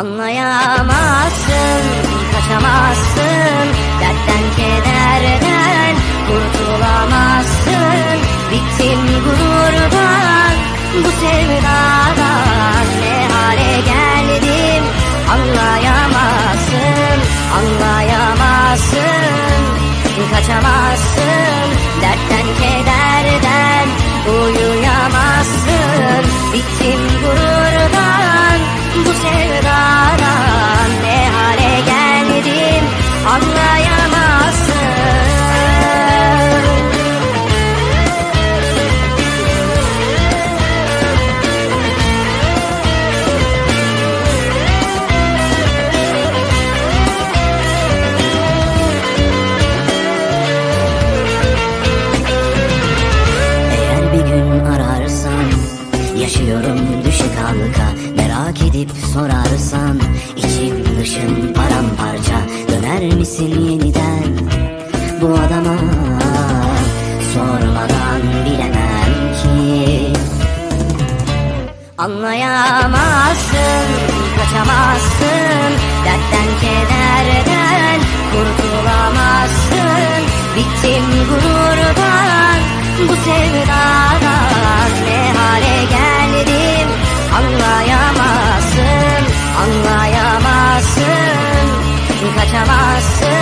Anlayamazsın, kaçamazsın. Dertten kederden kurtulamazsın. Bittim gururdan, bu sevdadan Yaşıyorum düşük halka. Merak edip sorarsan içim dışım paramparça. Döner misin yeniden Bu adama? Sormadan bilemem ki. Anlayamazsın, kaçamazsın. Dertten kederden kurtulamazsın. Bittim gururdan, bu sevdadan anlayamazsın Anlayamazsın, kaçamazsın